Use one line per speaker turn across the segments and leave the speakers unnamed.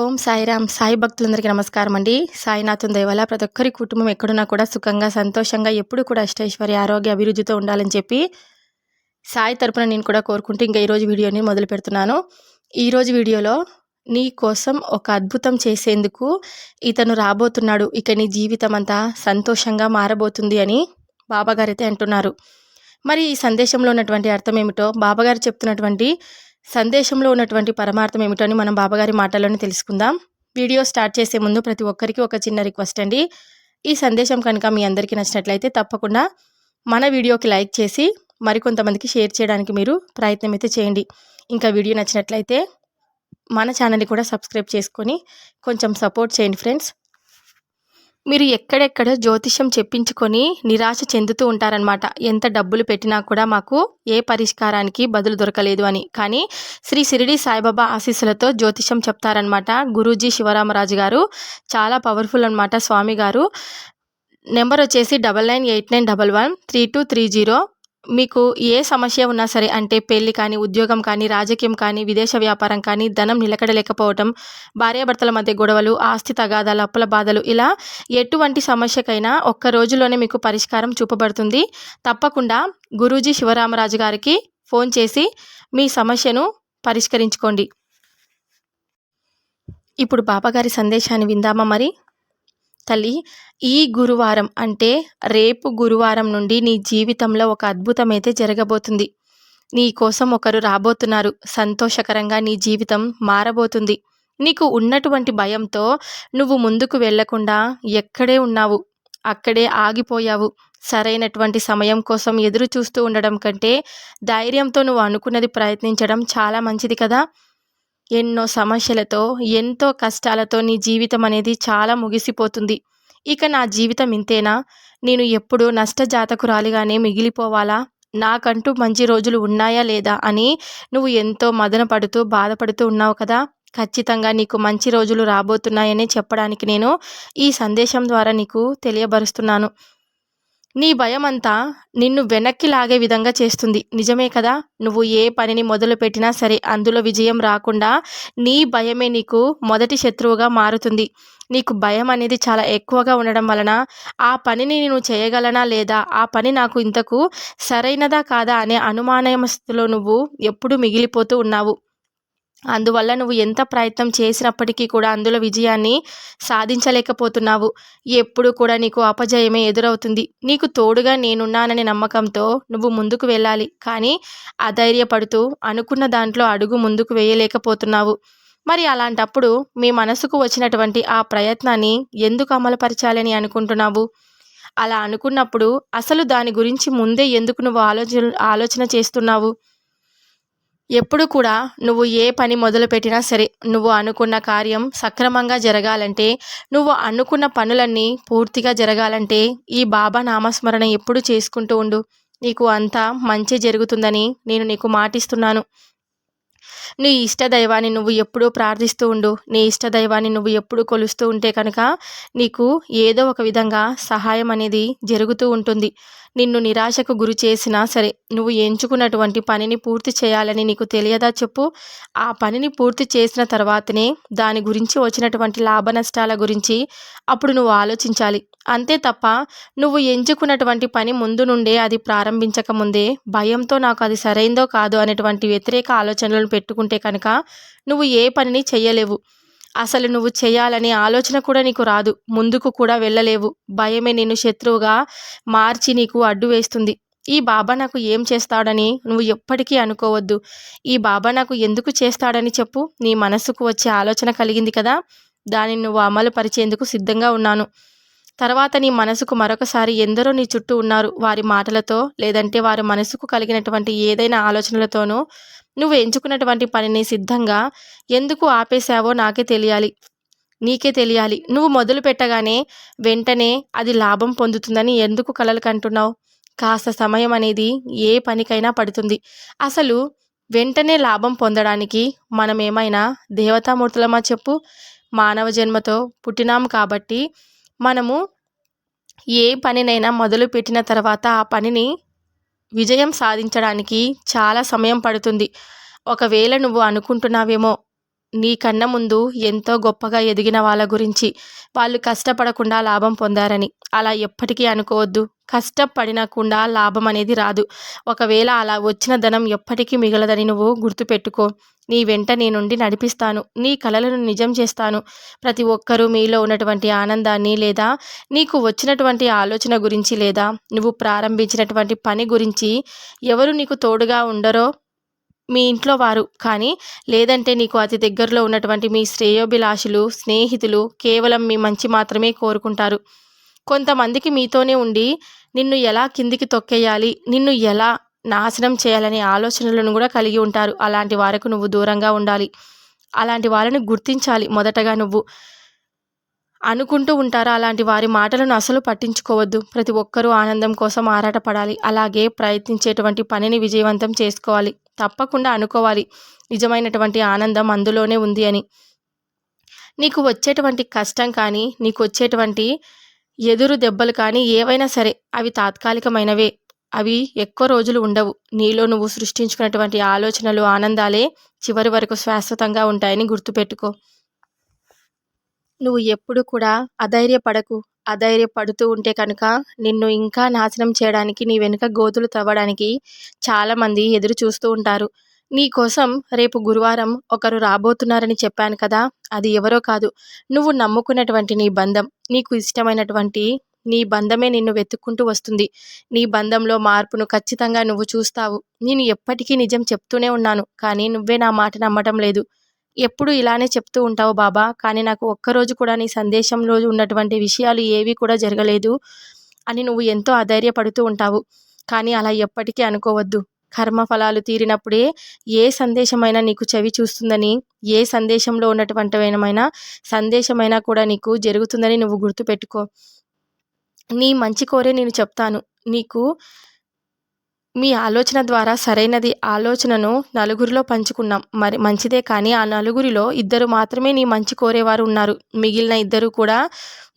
ఓం సాయిరామ్. సాయి భక్తులందరికీ నమస్కారం అండి. సాయినాథం దేవాల ప్రతి ఒక్కరి కుటుంబం ఎక్కడున్నా కూడా సుఖంగా సంతోషంగా ఎప్పుడు కూడా అష్టైశ్వర్య ఆరోగ్య అభివృద్ధితో ఉండాలని చెప్పి సాయి తరపున నేను కూడా కోరుకుంటూ ఇంకా ఈరోజు వీడియోని మొదలు పెడుతున్నాను. ఈరోజు వీడియోలో నీ కోసం ఒక అద్భుతం చేసేందుకు ఇతను రాబోతున్నాడు. ఇక నీ జీవితం అంతా సంతోషంగా మారబోతుంది అని బాబాగారు అయితే అంటున్నారు. మరి ఈ సందేశంలో ఉన్నటువంటి అర్థం ఏమిటో బాబాగారు చెప్తున్నటువంటి సందేశంలో ఉన్నటువంటి పరమార్థం ఏమిటో అని మనం బాబాగారి మాటలను తెలుసుకుందాం. వీడియో స్టార్ట్ చేసే ముందు ప్రతి ఒక్కరికి ఒక చిన్న రిక్వెస్ట్ అండి. ఈ సందేశం కనుక మీ అందరికీ నచ్చినట్లయితే తప్పకుండా మన వీడియోకి లైక్ చేసి మరికొంతమందికి షేర్ చేయడానికి మీరు ప్రయత్నం అయితే చేయండి. ఇంకా వీడియో నచ్చినట్లయితే మన ఛానల్ని కూడా సబ్స్క్రైబ్ చేసుకొని కొంచెం సపోర్ట్ చేయండి ఫ్రెండ్స్. మీరు ఎక్కడెక్కడ జ్యోతిష్యం చెప్పించుకొని నిరాశ చెందుతూ ఉంటారనమాట ఎంత డబ్బులు పెట్టినా కూడా మాకు ఏ పరిష్కారానికి బదులు దొరకలేదు అని. కానీ శ్రీ సిరిడి సాయిబాబా ఆశీస్సులతో జ్యోతిష్యం చెప్తారనమాట గురూజీ శివరామరాజు గారు చాలా పవర్ఫుల్ అనమాట స్వామి గారు. నెంబర్ వచ్చేసి double nine eight nine double one three two three zero. మీకు ఏ సమస్య ఉన్నా సరే అంటే పెళ్ళి కానీ ఉద్యోగం కానీ రాజకీయం కానీ విదేశ వ్యాపారం కానీ ధనం నిలకడలేకపోవటం భార్యాభర్తల మధ్య గొడవలు ఆస్తి తగాదాలు అప్పుల బాధలు ఇలా ఎటువంటి సమస్యకైనా ఒక్క రోజులోనే మీకు పరిష్కారం చూపబడుతుంది. తప్పకుండా గురూజీ శివరామరాజు గారికి ఫోన్ చేసి మీ సమస్యను పరిష్కరించుకోండి. ఇప్పుడు బాబాగారి సందేశాన్ని విందామా మరి? తల్లి ఈ గురువారం అంటే రేపు గురువారం నుండి నీ జీవితంలో ఒక అద్భుతం అయితే జరగబోతుంది. నీ కోసం ఒకరు రాబోతున్నారు. సంతోషకరంగా నీ జీవితం మారబోతుంది. నీకు ఉన్నటువంటి భయంతో నువ్వు ముందుకు వెళ్ళకుండా ఎక్కడే ఉన్నావు. అక్కడే ఆగిపోయావు. సరైనటువంటి సమయం కోసం ఎదురు చూస్తూ ఉండడం కంటే ధైర్యంతో నువ్వు అనుకున్నది ప్రయత్నించడం చాలా మంచిది కదా. ఎన్నో సమస్యలతో ఎంతో కష్టాలతో నీ జీవితం అనేది చాలా ముగిసిపోతుంది. ఇక నా జీవితం ఇంతేనా? నేను ఎప్పుడు నష్టజాతకురాలిగానే మిగిలిపోవాలా? నాకంటూ మంచి రోజులు ఉన్నాయా లేదా అని నువ్వు ఎంతో మదన పడుతూ బాధపడుతూ ఉన్నావు కదా? ఖచ్చితంగా నీకు మంచి రోజులు రాబోతున్నాయని చెప్పడానికి నేను ఈ సందేశం ద్వారా నీకు తెలియబరుస్తున్నాను. నీ భయం అంతా నిన్ను వెనక్కి లాగే విధంగా చేస్తుంది. నిజమే కదా? నువ్వు ఏ పనిని మొదలు పెట్టినా సరే అందులో విజయం రాకుండా నీ భయమే నీకు మొదటి శత్రువుగా మారుతుంది. నీకు భయం అనేది చాలా ఎక్కువగా ఉండడం వలన ఆ పనిని నేను చేయగలనా లేదా? ఆ పని నాకు ఇంతకు సరైనదా కాదా అనే అనుమానమస్థితిలో నువ్వు ఎప్పుడు మిగిలిపోతూ ఉన్నావు. అందువల్ల నువ్వు ఎంత ప్రయత్నం చేసినప్పటికీ కూడా అందులో విజయాన్ని సాధించలేకపోతున్నావు. ఎప్పుడు కూడా నీకు అపజయమే ఎదురవుతుంది. నీకు తోడుగా నేనున్నాననే నమ్మకంతో నువ్వు ముందుకు వెళ్ళాలి. కానీ అధైర్యపడుతూ అనుకున్న దాంట్లో అడుగు ముందుకు వేయలేకపోతున్నావు. మరి అలాంటప్పుడు మీ మనసుకు వచ్చినటువంటి ఆ ప్రయత్నాన్ని ఎందుకు అమలుపరచాలని అనుకుంటున్నావు? అలా అనుకున్నప్పుడు అసలు దాని గురించి ముందే ఎందుకు నువ్వు ఆలోచన ఆలోచన చేస్తున్నావు? ఎప్పుడు కూడా నువ్వు ఏ పని మొదలుపెట్టినా సరే నువ్వు అనుకున్న కార్యం సక్రమంగా జరగాలంటే నువ్వు అనుకున్న పనులన్నీ పూర్తిగా జరగాలంటే ఈ బాబా నామస్మరణ ఎప్పుడు చేసుకుంటూ ఉండు. నీకు అంతా మంచి జరుగుతుందని నేను నీకు మాటిస్తున్నాను. నీ ఇష్ట దైవాన్ని నువ్వు ఎప్పుడూ ప్రార్థిస్తూ ఉండు. నీ ఇష్ట దైవాన్ని నువ్వు ఎప్పుడు కొలుస్తూ ఉంటే కనుక నీకు ఏదో ఒక విధంగా సహాయం అనేది జరుగుతూ ఉంటుంది. నిన్ను నిరాశకు గురి చేసినా సరే నువ్వు ఎంచుకున్నటువంటి పనిని పూర్తి చేయాలని నీకు తెలియదా చెప్పు. ఆ పనిని పూర్తి చేసిన తర్వాతనే దాని గురించి వచ్చినటువంటి లాభ నష్టాల గురించి అప్పుడు నువ్వు ఆలోచించాలి. అంతే తప్ప నువ్వు ఎంచుకున్నటువంటి పని ముందు నుండే అది ప్రారంభించక ముందే భయంతో నాకు అది సరైందో కాదు అనేటువంటి వ్యతిరేక ఆలోచనలను పెట్టుకుంటే కనుక నువ్వు ఏ పనిని చెయ్యలేవు. అసలు నువ్వు చేయాలనే ఆలోచన కూడా నీకు రాదు. ముందుకు కూడా వెళ్ళలేవు. భయమే నిన్ను శత్రువుగా మార్చి నీకు అడ్డు వేస్తుంది. ఈ బాబా నాకు ఏం చేస్తాడని నువ్వు ఎప్పటికీ అనుకోవద్దు. ఈ బాబా నాకు ఎందుకు చేస్తాడని చెప్పు. నీ మనసుకు వచ్చే ఆలోచన కలిగింది కదా. దానిని నువ్వు అమలు పరిచేందుకు సిద్ధంగా ఉన్నాను. తర్వాత నీ మనసుకు మరొకసారి ఎందరో నీ చుట్టూ ఉన్నారు. వారి మాటలతో లేదంటే వారి మనసుకు కలిగినటువంటి ఏదైనా ఆలోచనలతోనూ నువ్వు ఎంచుకున్నటువంటి పనిని సిద్ధంగా ఎందుకు ఆపేశావో నాకే తెలియాలి. నీకే తెలియాలి. నువ్వు మొదలు పెట్టగానే వెంటనే అది లాభం పొందుతుందని ఎందుకు కలలు కంటున్నావు? కాస్త సమయం అనేది ఏ పనికైనా పడుతుంది. అసలు వెంటనే లాభం పొందడానికి మనం ఏమైనా దేవతామూర్తులమా చెప్పు? మానవ జన్మతో పుట్టినాం కాబట్టి మనము ఏ పనినైనా మొదలు పెట్టిన తర్వాత ఆ పనిని విజయం సాధించడానికి చాలా సమయం పడుతుంది. ఒకవేళ నువ్వు అనుకుంటున్నావేమో నీ కన్న ముందు ఎంతో గొప్పగా ఎదిగిన వాళ్ళ గురించి వాళ్ళు కష్టపడకుండా లాభం పొందారని. అలా ఎప్పటికీ అనుకోవద్దు. కష్టపడినకుండా లాభం అనేది రాదు. ఒకవేళ అలా వచ్చిన ధనం ఎప్పటికీ మిగలదని నువ్వు గుర్తుపెట్టుకో. నీ వెంట నేనుండి నడిపిస్తాను. నీ కలలను నిజం చేస్తాను. ప్రతి ఒక్కరూ మీలో ఉన్నటువంటి ఆనందాన్ని లేదా నీకు వచ్చినటువంటి ఆలోచన గురించి లేదా నువ్వు ప్రారంభించినటువంటి పని గురించి ఎవరు నీకు తోడుగా ఉండరో మీ ఇంట్లో వారు. కానీ లేదంటే నీకు అతి దగ్గరలో ఉన్నటువంటి మీ శ్రేయోభిలాషులు స్నేహితులు కేవలం మీ మంచి మాత్రమే కోరుకుంటారు. కొంతమందికి మీతోనే ఉండి నిన్ను ఎలా కిందికి తొక్కేయాలి నిన్ను ఎలా నాశనం చేయాలనే ఆలోచనలను కూడా కలిగి ఉంటారు. అలాంటి వారికి నువ్వు దూరంగా ఉండాలి. అలాంటి వాళ్ళని గుర్తించాలి మొదటగా నువ్వు. అనుకుంటూ ఉంటారా? అలాంటి వారి మాటలను అసలు పట్టించుకోవద్దు. ప్రతి ఒక్కరూ ఆనందం కోసం ఆరాటపడాలి. అలాగే ప్రయత్నించేటువంటి పనిని విజయవంతం చేసుకోవాలి. తప్పకుండా అనుకోవాలి. నిజమైనటువంటి ఆనందం అందులోనే ఉంది అని. నీకు వచ్చేటువంటి కష్టం కానీ నీకు వచ్చేటువంటి ఎదురు దెబ్బలు కానీ ఏవైనా సరే అవి తాత్కాలికమైనవే. అవి ఎక్కువ రోజులు ఉండవు. నీలో నువ్వు సృష్టించుకున్నటువంటి ఆలోచనలు ఆనందాలే చివరి వరకు శాశ్వతంగా ఉంటాయని గుర్తుపెట్టుకో. నువ్వు ఎప్పుడు కూడా అధైర్యపడకు. అధైర్యపడుతూ ఉంటే కనుక నిన్ను ఇంకా నాశనం చేయడానికి నీ వెనుక గోతులు తవ్వడానికి చాలామంది ఎదురు చూస్తూ ఉంటారు. నీ కోసం రేపు గురువారం ఒకరు రాబోతున్నారని చెప్పాను కదా అది ఎవరో కాదు. నువ్వు నమ్ముకున్నటువంటి నీ బంధం నీకు ఇష్టమైనటువంటి నీ బంధమే నిన్ను వెతుక్కుంటూ వస్తుంది. నీ బంధంలో మార్పును ఖచ్చితంగా నువ్వు చూస్తావు. నేను ఎప్పటికీ నిజం చెప్తూనే ఉన్నాను కానీ నువ్వే నా మాట నమ్మటం లేదు. ఎప్పుడు ఇలానే చెప్తూ ఉంటావు బాబా కానీ నాకు ఒక్కరోజు కూడా నీ సందేశంలో ఉన్నటువంటి విషయాలు ఏవి కూడా జరగలేదు అని నువ్వు ఎంతో అధైర్యపడుతూ ఉంటావు. కానీ అలా ఎప్పటికీ అనుకోవద్దు. కర్మఫలాలు తీరినప్పుడే ఏ సందేశమైనా నీకు చెవి చూస్తుందని ఏ సందేశంలో ఉన్నటువంటివైనా సందేశమైనా కూడా నీకు జరుగుతుందని నువ్వు గుర్తుపెట్టుకో. నీ మంచి కోరే నేను చెప్తాను. నీకు మీ ఆలోచన ద్వారా సరైనది ఆలోచనను నలుగురిలో పంచుకున్నాం. మరి మంచిదే కానీ ఆ నలుగురిలో ఇద్దరు మాత్రమే నీ మంచి కోరేవారు ఉన్నారు. మిగిలిన ఇద్దరు కూడా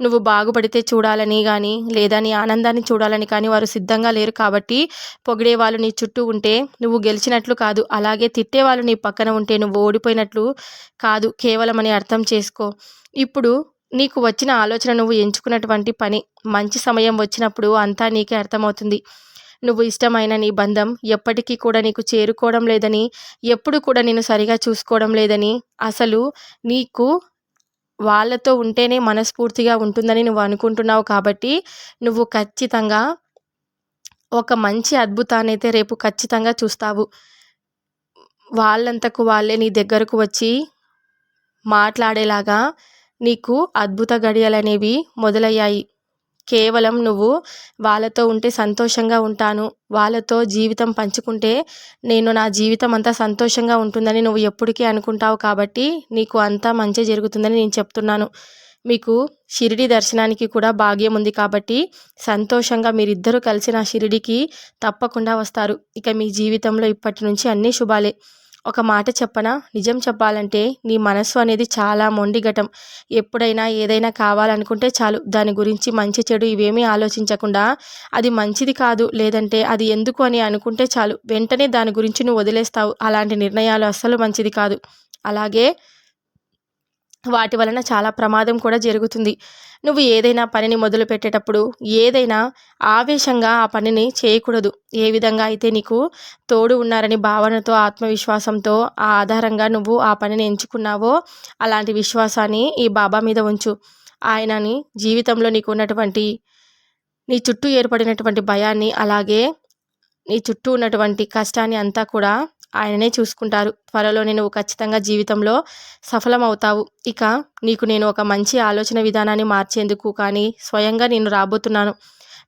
నువ్వు బాగుపడితే చూడాలని కానీ లేదా నీ ఆనందాన్ని చూడాలని కానీ వారు సిద్ధంగా లేరు కాబట్టి పొగిడే వాళ్ళు నీ చుట్టూ ఉంటే నువ్వు గెలిచినట్లు కాదు. అలాగే తిట్టేవాళ్ళు నీ పక్కన ఉంటే నువ్వు ఓడిపోయినట్లు కాదు. కేవలం అని అర్థం చేసుకో. ఇప్పుడు నీకు వచ్చిన ఆలోచన నువ్వు ఎంచుకున్నటువంటి పని. మంచి సమయం వచ్చినప్పుడు అంతా నీకే అర్థమవుతుంది. నువ్వు ఇష్టమైన నీ బంధం ఎప్పటికీ కూడా నీకు చేరుకోవడం లేదని ఎప్పుడు కూడా నేను సరిగా చూసుకోవడం లేదని అసలు నీకు వాళ్ళతో ఉంటేనే మనస్ఫూర్తిగా ఉంటుందని నువ్వు అనుకుంటున్నావు కాబట్టి నువ్వు ఖచ్చితంగా ఒక మంచి అద్భుతాన్ని అయితే రేపు ఖచ్చితంగా చూస్తావు. వాళ్ళంతకు వాళ్ళే నీ దగ్గరకు వచ్చి మాట్లాడేలాగా నీకు అద్భుత గడియలనేవి మొదలయ్యాయి. కేవలం నువ్వు వాళ్ళతో ఉంటే సంతోషంగా ఉంటాను వాళ్ళతో జీవితం పంచుకుంటే నేను నా జీవితం అంతా సంతోషంగా ఉంటుందని నువ్వు ఎప్పటికీ అనుకుంటావు కాబట్టి నీకు అంతా మంచి జరుగుతుందని నేను చెప్తున్నాను. మీకు షిరిడి దర్శనానికి కూడా భాగ్యం ఉంది కాబట్టి సంతోషంగా మీరిద్దరూ కలిసి నా షిరిడికి తప్పకుండా వస్తారు. ఇక మీ జీవితంలో ఇప్పటి నుంచి అన్నీ శుభాలే. ఒక మాట చెప్పనా? నిజం చెప్పాలంటే నీ మనస్సు అనేది చాలా మొండిఘటం. ఎప్పుడైనా ఏదైనా కావాలనుకుంటే చాలు. దాని గురించి మంచి చెడు ఇవేమీ ఆలోచించకుండా అది మంచిది కాదు లేదంటే అది ఎందుకు అని అనుకుంటే చాలు. వెంటనే దాని గురించి నువ్వు వదిలేస్తావు. అలాంటి నిర్ణయాలు అస్సలు మంచిది కాదు. అలాగే వాటి వలన చాలా ప్రమాదం కూడా జరుగుతుంది. నువ్వు ఏదైనా పనిని మొదలు పెట్టేటప్పుడు ఏదైనా ఆవేశంగా ఆ పనిని చేయకూడదు. ఏ విధంగా అయితే నీకు తోడు ఉన్నారని భావనతో ఆత్మవిశ్వాసంతో ఆ ఆధారంగా నువ్వు ఆ పనిని ఎంచుకున్నావో అలాంటి విశ్వాసాన్ని ఈ బాబా మీద ఉంచు. ఆయనని జీవితంలో నీకు ఉన్నటువంటి నీ చుట్టూ ఏర్పడినటువంటి భయాన్ని అలాగే నీ చుట్టూ ఉన్నటువంటి కష్టాన్ని అంతా కూడా ఆయననే చూసుకుంటారు. త్వరలోనే నువ్వు ఖచ్చితంగా జీవితంలో సఫలమవుతావు. ఇక నీకు నేను ఒక మంచి ఆలోచన విధానాన్ని మార్చేందుకు కానీ స్వయంగా నేను రాబోతున్నాను.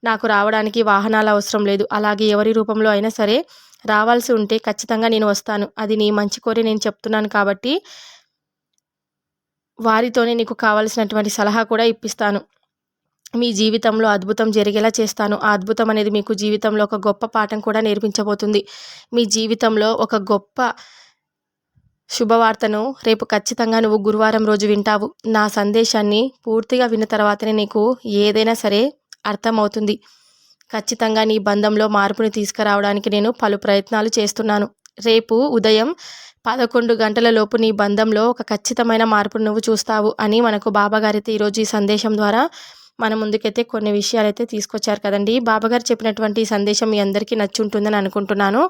నాకు రావడానికి వాహనాలు అవసరం లేదు. అలాగే ఎవరి రూపంలో అయినా సరే రావాల్సి ఉంటే ఖచ్చితంగా నేను వస్తాను. అది నీ మంచి కోరి నేను చెప్తున్నాను కాబట్టి వారితోనే నీకు కావలసినటువంటి సలహా కూడా ఇప్పిస్తాను. మీ జీవితంలో అద్భుతం జరిగేలా చేస్తాను. ఆ అద్భుతం అనేది మీకు జీవితంలో ఒక గొప్ప పాఠం కూడా నేర్పించబోతుంది. మీ జీవితంలో ఒక గొప్ప శుభవార్తను రేపు ఖచ్చితంగా నువ్వు గురువారం రోజు వింటావు. నా సందేశాన్ని పూర్తిగా విన్న తర్వాతనే నీకు ఏదైనా సరే అర్థమవుతుంది. ఖచ్చితంగా నీ బంధంలో మార్పుని తీసుకురావడానికి నేను పలు ప్రయత్నాలు చేస్తున్నాను. రేపు ఉదయం పదకొండు గంటల లోపు నీ బంధంలో ఒక ఖచ్చితమైన మార్పును నువ్వు చూస్తావు అని మనకు బాబాగారైతే ఈరోజు ఈ సందేశం ద్వారా మన ముందుకైతే కొన్ని విషయాలు అయితే తీసుకొచ్చారు కదండి. బాబాగారు చెప్పినటువంటి సందేశం మీ అందరికీ నచ్చి ఉంటుందని అనుకుంటున్నాను.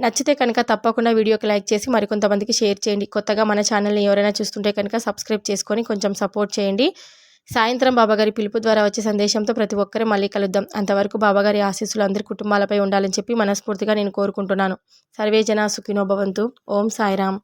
నచ్చితే కనుక తప్పకుండా వీడియోకి లైక్ చేసి మరికొంతమందికి షేర్ చేయండి. కొత్తగా మన ఛానల్ని ఎవరైనా చూస్తుంటే కనుక సబ్స్క్రైబ్ చేసుకొని కొంచెం సపోర్ట్ చేయండి. సాయంత్రం బాబాగారి పిలుపు ద్వారా వచ్చే సందేశంతో ప్రతి ఒక్కరూ మళ్ళీ కలుద్దాం. అంతవరకు బాబాగారి ఆశీస్సులు అందరి కుటుంబాలపై ఉండాలని చెప్పి మనస్ఫూర్తిగా నేను కోరుకుంటున్నాను. సర్వేజన సుఖినోభవంతు సుఖినో భవంతు. ఓం సాయిరామ్.